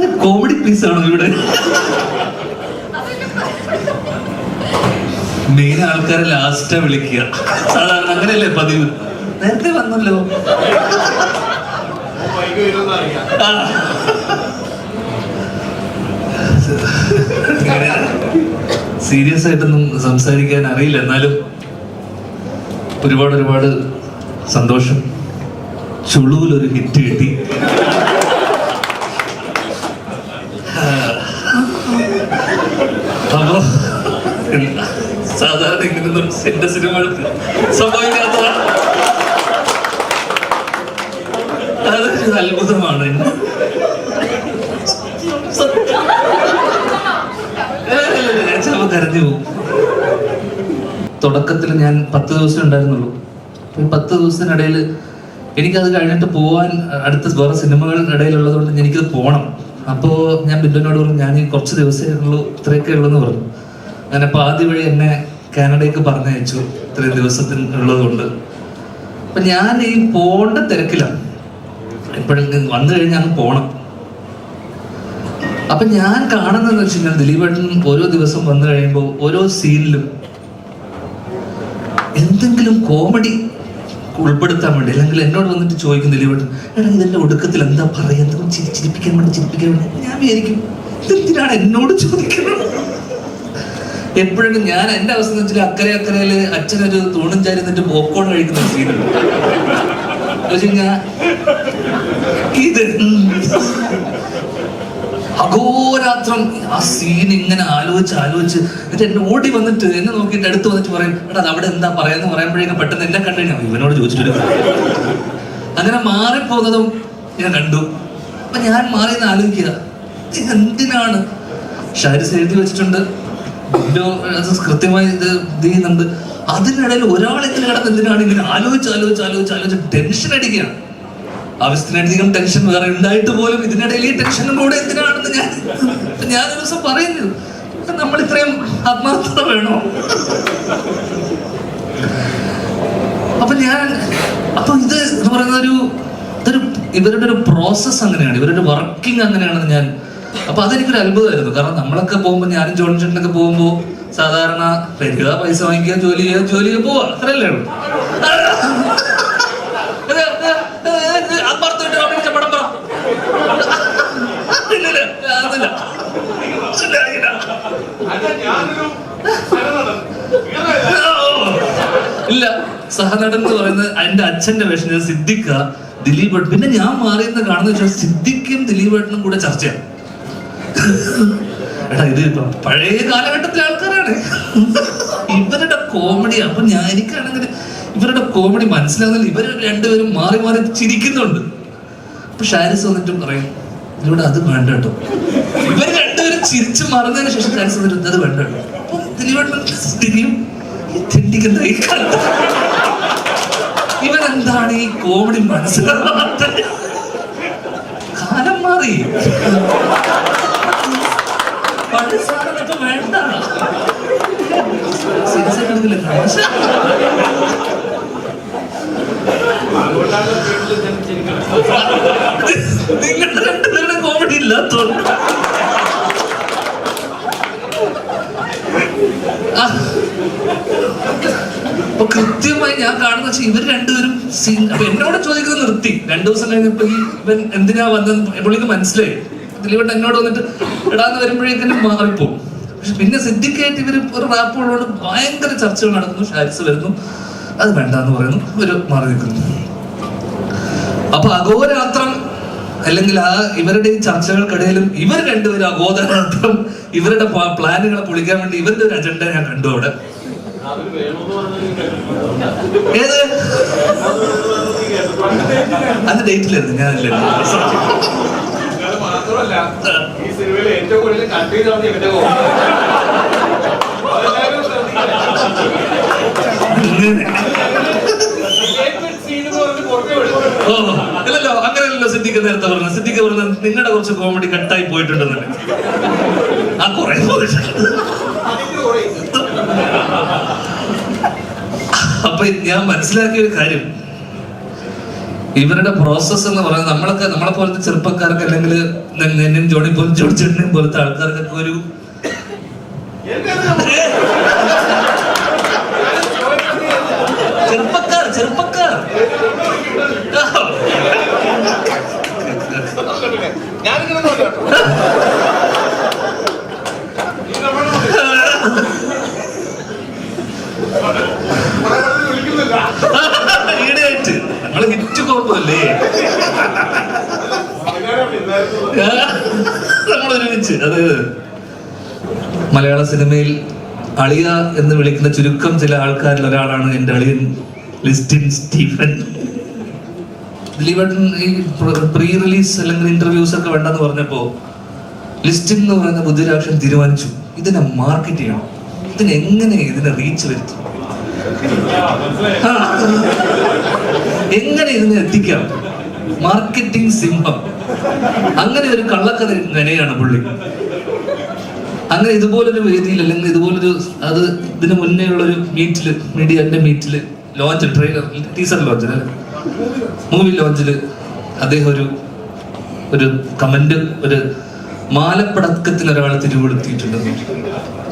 ഞാൻ comedy piece ആണോ ഇവിടെ. മെയിൻ ആൾക്കാരെ ലാസ്റ്റാ വിളിക്കുക. സാധാരണ അങ്ങനെയല്ലേ പതിവ്? നേരത്തെ വന്നല്ലോ. സീരിയസ് ആയിട്ടൊന്നും സംസാരിക്കാൻ അറിയില്ല. എന്നാലും ഒരുപാട് ഒരുപാട് സന്തോഷം. ചുളുവിൽ ഒരു ഹിറ്റ് കിട്ടി. അപ്പോ സാധാരണ ഇങ്ങനൊന്നും എന്റെ സിനിമകൾക്ക് സംഭവിക്കാത്തതാണ് അതൊരു അത്ഭുതമാണ്. കരഞ്ഞു പോകും. തുടക്കത്തിൽ ഞാൻ പത്ത് ദിവസം ഉണ്ടായിരുന്നുള്ളൂ. ഈ പത്ത് ദിവസത്തിനിടയിൽ എനിക്കത് കഴിഞ്ഞിട്ട് പോവാൻ അടുത്ത വേറെ സിനിമകളുടെ ഇടയിലുള്ളത് കൊണ്ട് എനിക്കത് പോകണം അപ്പോൾ ഞാൻ ബിന്ദുവിനോട് പറഞ്ഞു ഞാൻ ഈ കുറച്ച് ദിവസമേ ഉള്ളൂ ഇത്രയൊക്കെ ഉള്ളൂ എന്ന് പറഞ്ഞു. അങ്ങനെ അപ്പോൾ ആദ്യ വഴി എന്നെ കാനഡയ്ക്ക് പറഞ്ഞയച്ചു ഇത്രയും ദിവസത്തിന് ഉള്ളത് കൊണ്ട് അപ്പൊ ഞാൻ ഈ പോണ്ട തിരക്കിലാണ്. എപ്പോഴെങ്കിലും വന്നു കഴിഞ്ഞാൽ പോണം. അപ്പൊ ഞാൻ കാണുന്നതെന്ന് വെച്ച് കഴിഞ്ഞാൽ ദിലീപേട്ടൻ ഓരോ ദിവസം വന്നു കഴിയുമ്പോൾ ഓരോ സീനിലും എന്തെങ്കിലും കോമഡി ഉൾപ്പെടുത്താൻ വേണ്ടി അല്ലെങ്കിൽ എന്നോട് വന്നിട്ട് ചോദിക്കും ദിലീപേട്ടൻ എടാ ഒടുക്കത്തിൽ എന്താ പറയുക ചിരിപ്പിക്കാൻ വേണ്ടി ചിരിപ്പിക്കാൻ വേണ്ടി ഞാൻ വിചാരിക്കും ഇതെന്തിനാണ് എന്നോട് ചോദിക്കുന്നത്? എപ്പോഴും ഞാൻ എന്റെ അവസ്ഥ വെച്ചാൽ അക്കരെ അക്കരയിൽ അച്ഛനൊരു തൂണും ചാരി നിന്നിട്ട് പോപ്കോൺ കഴിക്കുന്ന സീനുണ്ട് ഇത് അഘോരാത്രം. ആ സീൻ ഇങ്ങനെ ആലോചിച്ച് ആലോചിച്ച് എന്നിട്ട് എന്നെ ഓടി വന്നിട്ട് എന്നെ നോക്കിയിട്ട് അടുത്ത് വന്നിട്ട് പറയും എടാ അവിടെ എന്താ പറയാന്ന് പറയുമ്പോഴേക്കും പെട്ടെന്ന് എന്നെ കണ്ടു കഴിഞ്ഞാൽ ഇവനോട് ചോദിച്ചിട്ട് അങ്ങനെ മാറിപ്പോകുന്നതും ഞാൻ കണ്ടു. അപ്പൊ ഞാൻ മാറി എന്ന് ആലോചിക്കുക എന്തിനാണ്? ഷാരിസ് എഴുതി വെച്ചിട്ടുണ്ട്. കൃത്യമായി ഇത് ഇത് ചെയ്യുന്നുണ്ട്. അതിനിടയിൽ ഒരാളെങ്കിലും കിടന്ന് എന്തിനാണ് ഇങ്ങനെ ആലോചിച്ച് ആലോചിച്ച് ആലോചിച്ച് ആലോചിച്ച് ടെൻഷൻ അടിക്കുകയാണ്. ആവശ്യത്തിനധികം ടെൻഷൻ വേറെ ഉണ്ടായിട്ട് പോലും ഇതിനിടയിൽ ഈ ടെൻഷനും കൂടെ എന്തിനാണെന്ന് ഞാൻ ഞാൻ ദിവസം പറയുന്നു. നമ്മൾ ഇത്രയും ആത്മാർത്ഥത വേണോ? അപ്പൊ ഞാൻ അപ്പൊ ഇത് എന്ന് പറയുന്ന ഒരു ഇതൊരു ഇവരുടെ ഒരു പ്രോസസ്സ് അങ്ങനെയാണ്. ഇവരുടെ വർക്കിംഗ് അങ്ങനെയാണെന്ന് ഞാൻ അപ്പൊ അതെനിക്കൊരു അത്ഭുതമായിരുന്നു കാരണം നമ്മളൊക്കെ പോകുമ്പോൾ ഞാനും ജോൺ ചേട്ടനൊക്കെ പോകുമ്പോൾ സാധാരണ പൈസ വാങ്ങിക്കുക ജോലി ചെയ്യുക ജോലി ചെയ്യുക പോവുക. അത്രയല്ലേ ഉള്ളൂ അപ്പുറത്തോട്ട് അഭിനയിച്ച പടം പറ ഇല്ലില്ല, അതില്ല. ഇല്ല, ഇല്ല. ഇല്ല സഹനടൻ എന്ന് പറയുന്നത് എന്റെ അച്ഛന്റെ വേഷം സിദ്ദിഖ ദിലീപ്. പിന്നെ ഞാൻ മാറിയെന്ന് കാണുന്ന വെച്ചാൽ സിദ്ദിഖും ദിലീപ് ഏട്ടനും കൂടെ ചർച്ചയാണ്. എടാ ഇത് പഴയ കാലഘട്ടത്തിലെ ആൾക്കാരാണ്. ഇവരുടെ കോമഡി അപ്പൊ ഞാൻ എനിക്കാണെങ്കിൽ ഇവരുടെ കോമഡി മനസ്സിലാകുന്നില്ല ഇവർ രണ്ടുപേരും മാറി മാറി ചിരിക്കുന്നുണ്ട്. അപ്പൊ ഷാരിസ് വന്നിട്ടും പറയും ഇതിലൂടെ അത് വേണ്ട കേട്ടോ. ഇവർ രണ്ടുപേരും ചിരിച്ചു മറന്നതിന് ശേഷം ഷാരിസ് വന്നിട്ട് അത് വേണ്ട കേട്ടോ. അപ്പൊ ദിലീപേട്ടൻ തിരിയും ചിന്തിക്കുന്ന ഇവരെന്താണ് ഈ കോമഡി മനസ്സിലാവാത്തത് കാലം മാറി. നിങ്ങളുടെ രണ്ടുപേരുടെ കോമഡി ഇല്ലാത്തോണ്ട്. അപ്പൊ കൃത്യമായി ഞാൻ കാണുന്ന വെച്ചാൽ ഇവർ രണ്ടുപേരും അപ്പൊ എന്നോട് ചോദിക്കുന്നത് നിർത്തി. രണ്ടു ദിവസം കഴിഞ്ഞപ്പോ ഈ ഇവൻ എന്തിനാ വന്നത് പുള്ളിക്ക് മനസ്സിലായി. ദിലീപൻ എന്നോട് വന്നിട്ട് ഇടാന്ന് വരുമ്പോഴേക്കും മാറിപ്പോകും. പക്ഷെ പിന്നെ സിദ്ധിക്കായിട്ട് ഇവർ ഒരു റാപ്പ് ഉള്ളതുകൊണ്ട് ഭയങ്കര ചർച്ചകൾ നടക്കുന്നു ഷാരിസ് വരുന്നു. അത് വേണ്ട എന്ന് പറയുന്നു. ഒരു മാറി നിൽക്കുന്നു. അപ്പൊ അഘോരാത്രം അല്ലെങ്കിൽ ആ ഇവരുടെ ഈ ചർച്ചകൾക്കിടയിലും ഇവർ രണ്ടുപേരും അഘോരാത്രം ഇവരുടെ പ്ലാനുകളെ പൊളിക്കാൻ വേണ്ടി ഇവരുടെ ഒരു അജണ്ട ഞാൻ കണ്ടു അവിടെ. ഏത്? അത് ഡേറ്റിലായിരുന്നു ഞാനല്ലേ. മാത്രമല്ല ഈ സിനിമയിൽ ഏറ്റവും കൂടുതൽ ഇവന്റെ. ഇല്ലല്ലോ അങ്ങനെയല്ലോ സിദ്ദിഖ് നേരത്തെ പറഞ്ഞു സിദ്ധിക്ക് പറഞ്ഞ നിങ്ങളുടെ കുറച്ച് കോമഡി കട്ടായി പോയിട്ടുണ്ടെന്നല്ലേ ആ കുറെ പോയിട്ടുണ്ട് അതിന്റെ കൂടെ അപ്പൊ ഞാൻ മനസ്സിലാക്കിയ ഒരു കാര്യം. ഇവരുടെ പ്രോസസ്സ് എന്ന് പറയുന്നത് നമ്മളൊക്കെ നമ്മളെ പോലത്തെ ചെറുപ്പക്കാർക്ക് അല്ലെങ്കിൽ എന്നെയും ജോണി പോലും ജോണി പോലത്തെ ആൾക്കാർക്കൊക്കെ ഒരു ചെറുപ്പക്കാർ ചെറുപ്പക്കാർ ഞാനിങ്ങനെ നോക്കാം ഈ നമ്മൾ കുറെ പേര് വിളിക്കുന്നില്ല ഈടെയായിട്ട് നമ്മൾ ഇല്ലായിരുന്നു അത് മലയാള സിനിമയിൽ അളിയ എന്ന് വിളിക്കുന്ന ചുരുക്കം ചില ആൾക്കാരിൽ ഒരാളാണ് എന്റെ അളിയൻ ലിസ്റ്റിൻ സ്റ്റീഫൻ. ദിലീപേട്ടൻ ഈ പ്രീ റിലീസ് അല്ലെങ്കിൽ ഇന്റർവ്യൂസ് ഒക്കെ വേണ്ടെന്ന് പറഞ്ഞപ്പോ ലിസ്റ്റിൻ എന്ന് പറയുന്ന ബുദ്ധിരാക്ഷൻ തീരുമാനിച്ചു ഇതിനെ മാർക്കറ്റ് ചെയ്യണം. ഇതിനെങ്ങനെ ഇതിനെ റീച്ച് വരുത്തും. എങ്ങനെ ഇതിനെ എത്തിക്കാം? മാർക്കറ്റിംഗ് സിംഹം. അങ്ങനെ ഒരു കള്ളക്കഥ നനയാണ് പുള്ളി. അങ്ങനെ ഇതുപോലൊരു വേദിയിൽ അല്ലെങ്കിൽ ഇതുപോലൊരു അത് ഇതിന് മുന്നേ ഉള്ളൊരു മീറ്റിൽ മീഡിയന്റെ മീറ്റിൽ ലോഞ്ച് ട്രെയിലർ ടീസർ ലോഞ്ചിൽ മൂവി ലോഞ്ചിൽ അദ്ദേഹം ഒരു ഒരു കമന്റ് ഒരു മാലപ്പടക്കത്തിൽ ഒരാൾ തിരികൊടുത്തിയിട്ടുണ്ട്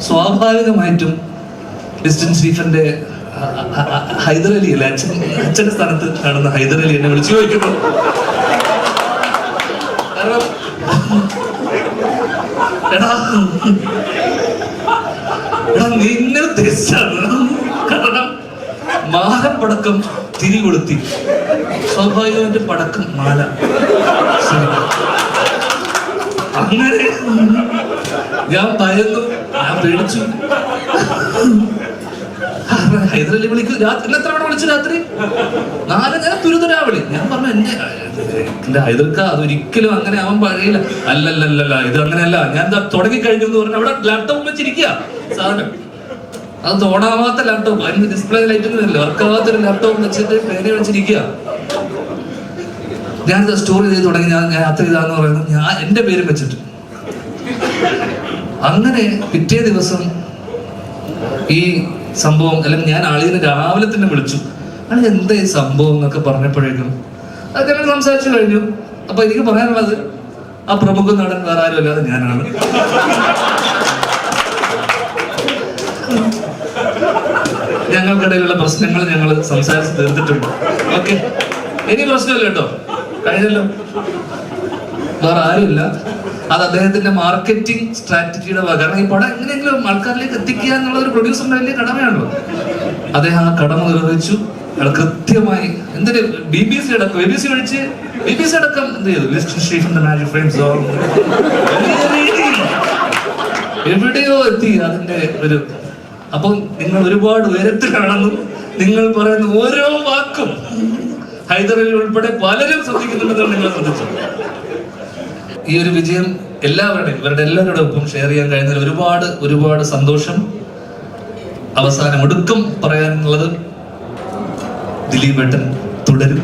സ്വാഭാവികമായിട്ടും ഡിസ്റ്റൻസ് സ്റ്റീഫന്റെ അലി അല്ലെ? അച്ഛൻ അച്ഛന്റെ സ്ഥാനത്ത് കാണുന്ന ഹൈദരലി എന്നെ വിളിച്ചു ചോദിക്കുന്നു. കാരണം എടാ തിരി കൊളുത്തി. സ്വാഭാവികമായിട്ട് പടക്കം മാല. അങ്ങനെ ഞാൻ ഭയന്നു ഞാൻ പേടിച്ചു. ഹൈദരലി വിളിക്കും. രാത്രി എത്ര തവണ വിളിച്ചു രാത്രി? നാല് നേരം തുരുതുരാ വിളി ഞാൻ പറഞ്ഞു എന്റെ ഹൈദർക്ക അതൊരിക്കലും അങ്ങനെ അവൻ പഴയില്ല അല്ലല്ലല്ല ഇത് അങ്ങനെയല്ല. ഞാൻ എന്താ തുടങ്ങി കഴിഞ്ഞു എന്ന് പറഞ്ഞു. അവിടെ ലാപ്ടോപ്പ് വെച്ചിരിക്കുക സാധനം അത് തോണാവാത്ത ലാപ്ടോപ്പ് അതിന് ഡിസ്പ്ലേ ലൈറ്റ് ഒന്നും ഒരു ലാപ്ടോപ്പ് വെച്ചിട്ട് പേര് വെച്ചിരിക്കുക ഞാൻ സ്റ്റോറി ചെയ്ത് തുടങ്ങി. ഞാൻ രാത്രി ചെയ്താന്ന് പറയുന്നത് ഞാൻ എന്റെ പേരും വെച്ചിട്ട്. അങ്ങനെ പിറ്റേ ദിവസം ഈ സംഭവം അല്ലെങ്കിൽ ഞാൻ ആളിനെ രാവിലെ തന്നെ വിളിച്ചു. അളി എന്താ ഈ സംഭവം എന്നൊക്കെ പറഞ്ഞപ്പോഴേക്കും അതൊക്കെ സംസാരിച്ചു കഴിഞ്ഞു. അപ്പൊ എനിക്ക് പറയാനുള്ളത് ആ പ്രമുഖ നടൻ വേറെ ആരും അല്ലാതെ ഞാനാണ്. ഞങ്ങൾക്കിടയിലുള്ള പ്രശ്നങ്ങൾ ഞങ്ങൾ സംസാരിച്ച് തീർത്തിട്ടുണ്ട്. ഓക്കെ. ഇനി പ്രശ്നമില്ല കേട്ടോ. കഴിഞ്ഞല്ലോ. വേറെ ആരുമില്ല അത് അദ്ദേഹത്തിന്റെ മാർക്കറ്റിംഗ് സ്ട്രാറ്റജിയുടെ ഭാഗം കാരണം ഈ പടം എങ്ങനെയെങ്കിലും ആൾക്കാരിലേക്ക് എത്തിക്കുക എന്നുള്ള ഒരു പ്രൊഡ്യൂസറിന്റെ വലിയ കടമയാണല്ലോ. അദ്ദേഹം ആ കടമ നിർവഹിച്ചു. കൃത്യമായി എന്തിന്? ബി ബി സി അടക്കം. ബി ബി സി ഒഴിച്ച് ബി ബി സി അടക്കം എന്ത് ചെയ്തു? ലിസ്റ്റ് എവിടെയോ എത്തി അതിന്റെ ഒരു അപ്പം നിങ്ങൾ ഒരുപാട് ഉയരത്തിലാണെന്നും നിങ്ങൾ പറയുന്ന ഓരോ വാക്കും ഹൈദറിൽ ഉൾപ്പെടെ പലരും ശ്രദ്ധിക്കുന്നുണ്ടെന്നാണ് നിങ്ങൾ ശ്രദ്ധിച്ചു. ഈ ഒരു വിജയം എല്ലാവരുടെയും ഇവരുടെ എല്ലാവരുടെ ഒപ്പം ഷെയർ ചെയ്യാൻ കഴിഞ്ഞതിൽ ഒരുപാട് ഒരുപാട് സന്തോഷം. അവസാനം ഒടുക്കം പറയാനുള്ളത് ദിലീപ് ഏട്ടൻ തുടരും.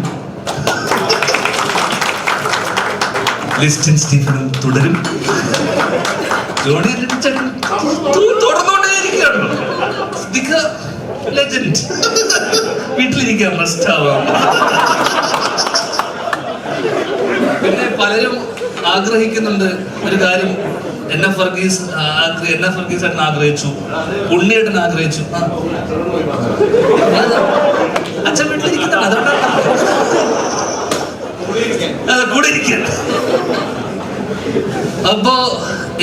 ലിസ്റ്റിൻ സ്റ്റീഫനും തുടരും. ജോണി ലെജൻഡ് വീട്ടിലിരിക്കാൻ റെസ്റ്റ് ആവാം. പിന്നെ പലരും ആഗ്രഹിക്കുന്നുണ്ട് ഒരു കാര്യം. N F Varghese N F Varghese ഏട്ടൻ ആഗ്രഹിച്ചു. ഉണ്ണിയേട്ടൻ ആഗ്രഹിച്ചു. അച്ഛൻ വീട്ടിലിരിക്കുന്നതാണ് അപ്പോ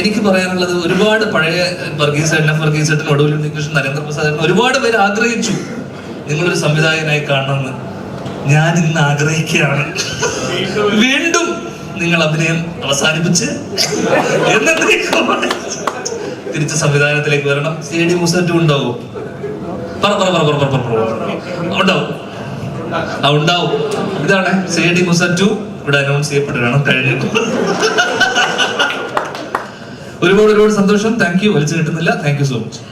എനിക്ക് പറയാനുള്ളത് ഒരുപാട് പഴയ വർഗീസ് എൻ എഫ് വർഗീസ് ഏട്ടൻ ഒടുവിൽ ഉണ്ണികൃഷ്ണൻ നരേന്ദ്രപ്രസാദ് ഒരുപാട് പേര് ആഗ്രഹിച്ചു നിങ്ങളൊരു സംവിധായകനായി കാണണമെന്ന്. ഞാൻ ഇന്ന് ആഗ്രഹിക്കുകയാണ്. വീണ്ടും നിങ്ങൾ അഭിനയം അവസാനിപ്പിച്ച് തിരിച്ച് സംവിധാനത്തിലേക്ക് വരണം. സി ഡി മുസറ്റും ഉണ്ടാവും. പറ പറ പറ ആ ഇതാണ് സി ഡി മുസറ്റു. ഇവിടെ അനൗൺസ് ചെയ്യപ്പെട്ടിട്ടാണ് കഴിഞ്ഞു ഒരുപാട് ഒരുപാട് സന്തോഷം. താങ്ക് യു വലിച്ചു കിട്ടുന്നില്ല. Thank you so much